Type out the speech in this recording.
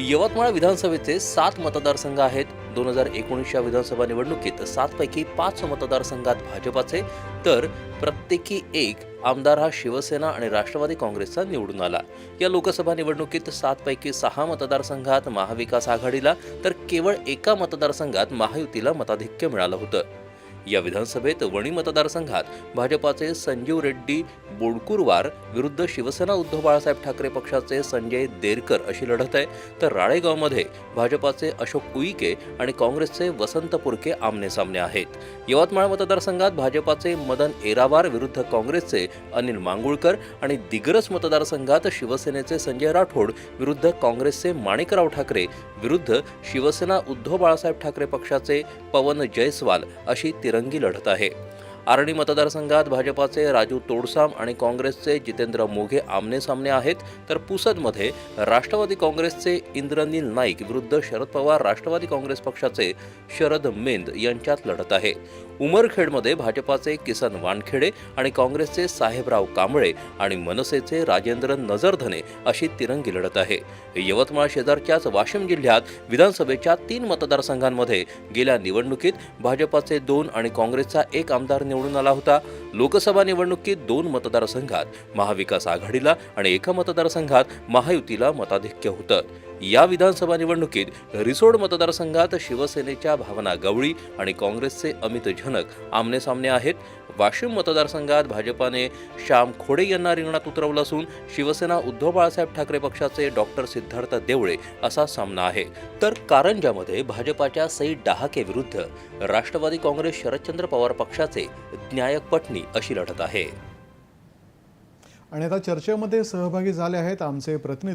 यवतमाळ विधानसभेचे सात मतदारसंघ आहेत. दोन हजार एकोणीसच्या विधानसभा निवडणुकीत सातपैकी पाच मतदारसंघात भाजपाचे तर प्रत्येकी एक आमदार हा शिवसेना आणि राष्ट्रवादी काँग्रेसचा निवडून आला. या लोकसभा निवडणुकीत सातपैकी सहा मतदारसंघात महाविकास आघाडीला तर केवळ एका मतदारसंघात महायुतीला मताधिक्य मिळालं होतं. या विधानसभेत वणी मतदारसंघात भाजपाचे संजीव रेड्डी बोडकुरवार विरुद्ध शिवसेना उद्धव बाळासाहेब ठाकरे पक्षाचे संजय देरकर अशी लढत आहे. तर राळेगावमध्ये भाजपाचे अशोक उईके आणि काँग्रेसचे वसंत पुरके आमने सामने आहेत. यवतमाळ मतदारसंघात भाजपाचे मदन एरावार विरुद्ध काँग्रेसचे अनिल मांगुळकर आणि दिग्रस मतदारसंघात शिवसेनेचे संजय राठोड विरुद्ध काँग्रेसचे माणिकराव ठाकरे विरुद्ध शिवसेना उद्धव बाळासाहेब ठाकरे पक्षाचे पवन जयस्वाल अशी तिरंगी तिरंगी लढत आहे. आर्णी मतदारसंघात भाजपाचे राजू तोडसाम आणि काँग्रेसचे जितेंद्र मोघे आमनेसामने आहेत तर पुसदमध्ये राष्ट्रवादी काँग्रेसचे इंद्रनील नाईक विरुद्ध शरद पवार राष्ट्रवादी काँग्रेस पक्षाचे शरद मेंद यांच्यात लढत आहे. उमरखेडमध्ये भाजपाचे किसन वानखेडे आणि काँग्रेसचे साहेबराव कांबळे आणि मनसेचे राजेंद्र नजरधने अशी तिरंगी लढत आहे. यवतमाळ शेजारच्याच वाशिम जिल्ह्यात विधानसभेच्या तीन मतदारसंघांमध्ये गेल्या निवडणुकीत भाजपाचे दोन आणि काँग्रेसचा एक आमदार निवडून आला होता. लोकसभा निवडणुकीत दोन मतदारसंघात महाविकास आघाडीला आणि एका मतदारसंघात महायुतीला मताधिक्य होतं. या विधानसभा निवडणुकीत रिसोड मतदारसंघात शिवसेनेच्या भावना गवळी आणि काँग्रेसचे अमित झनक आमनेसामने आहेत. वाशिम मतदारसंघात भाजपाने श्याम खोडे यांना रिंगणात उतरवलं असून शिवसेना उद्धव बाळासाहेब ठाकरे पक्षाचे डॉक्टर सिद्धार्थ देवळे असा सामना आहे. तर कारंजामध्ये भाजपाच्या सई डहाके विरुद्ध राष्ट्रवादी काँग्रेस शरदचंद्र पवार पक्षाचे ज्ञायक पटणी अशी लढत आहे. आणि आता चर्चेमध्ये सहभागी झाले आहेत आमचे प्रतिनिधी.